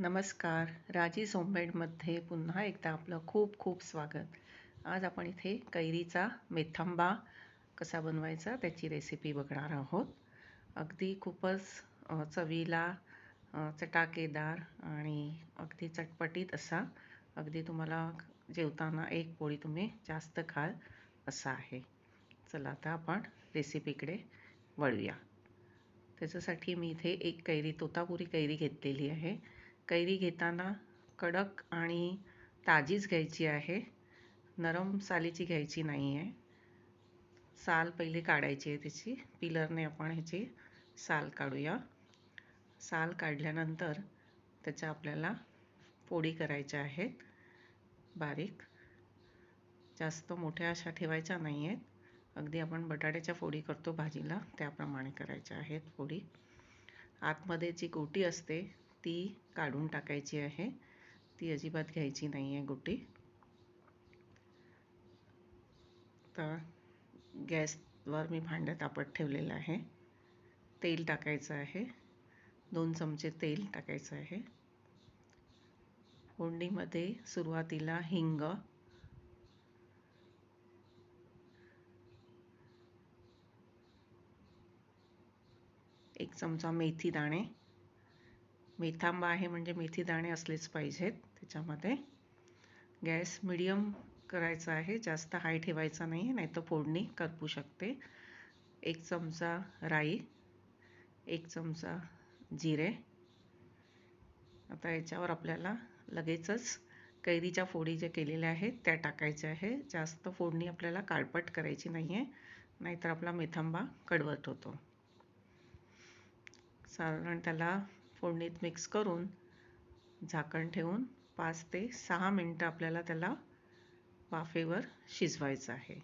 नमस्कार. राजी सोमबेडमध्ये पुन्हा एकदा आपलं खूप खूप स्वागत. आज आपण इथे कैरीचा मेथांबा कसा बनवायचा त्याची रेसिपी बघणार आहोत. अगदी खूपच चवीला चटाकेदार आणि अगदी चटपटीत असा अगदी तुम्हाला जेवताना एक पोळी तुम्ही जास्त खाल असा आहे. चला आता आपण रेसिपीकडे वळूया. त्याच्यासाठी मी इथे एक कैरी तोतापुरी कैरी घेतलेली आहे. कैरी घेताना कडक आणि ताजीच घ्यायची आहे. नरम सालीची घ्यायची नाही आहे साल पहिले काढायची आहे त्याची. पिलरने आपण ह्याची साल काढूया. साल काढल्यानंतर त्याच्या आपल्याला पोळी करायच्या आहेत. बारीक. जास्त मोठ्या अशा ठेवायच्या नाही आहेत अगदी आपण बटाट्याच्या फोडी करतो भाजीला त्याप्रमाणे करायच्या आहेत फोडी. आतमध्ये जी गोटी असते ती काढून टाकायची आहे. ती अजिबात घ्यायची नाही आहे गोटी तर गॅसवर मी भांडं तापत ठेवलेलं आहे. तेल टाकायचं आहे. दोन चमचे तेल टाकायचं आहे. फोडणीमध्ये सुरुवातीला हिंग एक चमचा मेथी दाणे मेथांबा आहे म्हणजे मेथी दाणे असलेच पाहिजेत त्याच्यामध्ये. गॅस मिडियम करायचा आहे जास्त हाय ठेवायचा नाही नाही तर फोडणी करपू शकते. एक चमचा राई एक चमचा जिरे. आता याच्यावर आपल्याला लगेचच कैरीच्या फोडी ज्या केलेल्या आहेत त्या टाकायच्या आहे. जास्त फोडणी आपल्याला काळपट करायची नाही आहे नाहीतर आपला मेथांबा कडवट होतो. साधारण त्याला फोडणीत मिक्स करून झाकण ठेवून पाच ते सहा मिनटं आपल्याला त्याला वाफेवर शिजवायचं आहे.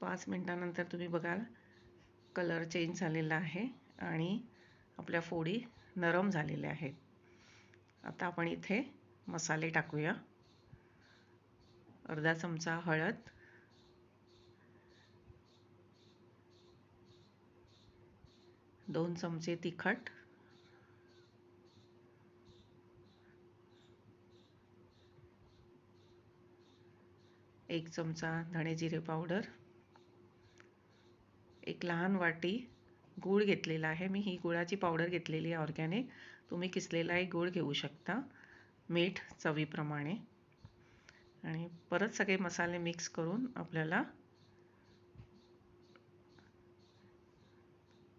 पाच मिनटानंतर तुम्ही बघाल कलर चेंज झालेला आहे आणि आपल्या फोडी नरम झालेले आहेत आता आपण इथे मसाले टाकूया. अर्धा चमचा हळद. दोन चमचे तिखट. एक चमचा धणे जिरे पावडर. एक लहान वाटी गूळ घेतलेला आहे. मी ही गुळाची पावडर घेतलेली आहे ऑर्गॅनिक तुम्ही किसलेलाही गूळ घेऊ शकता. मीठ चवीप्रमाणे. आणि परत सगळे मसाले मिक्स करून आपल्याला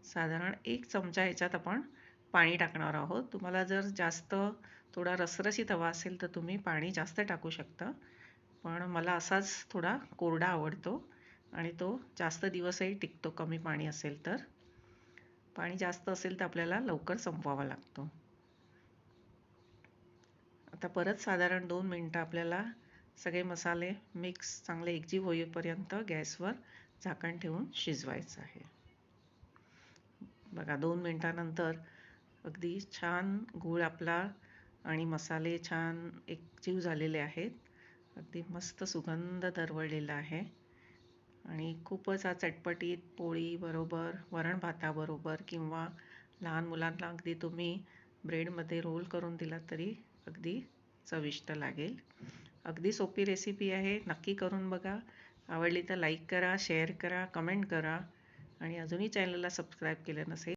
साधारण एक चमचा याच्यात आपण पाणी टाकणार आहोत. तुम्हाला जर जास्त थोडा रसरशीत हवा असेल तर तुम्ही पाणी जास्त टाकू शकता. पण मला असाच थोडा कोरडा आवडतो. आणि तो जास्त दिवसही टिकतो कमी पाणी असेल तर. पाणी जास्त असेल तर आपल्याला लवकर संपवावा लागतो. आता परत साधारण दोन मिनटं आपल्याला सगळे मसाले मिक्स चांगले एकजीव होईपर्यंत गॅसवर झाकण ठेवून शिजवायचं आहे. बघा दोन मिनटानंतर अगदी छान गूळ आपला आणि मसाले छान एकजीव झालेले आहेत. अगदी मस्त सुगंध दरवळलेला आहे. आणि खूपच हा चटपटीत पोळी बरोबर वरण भाताबरोबर किंवा लहान मुलांना अगदी तुम्ही ब्रेडमध्ये रोल करून दिला तरी अगदी चविष्ट लागेल. अगदी सोपी रेसिपी आहे नक्की करून बघा. आवडली तर लाईक करा शेअर करा कमेंट करा. आणि अजूनही चॅनलला सबस्क्राईब केलं नसेल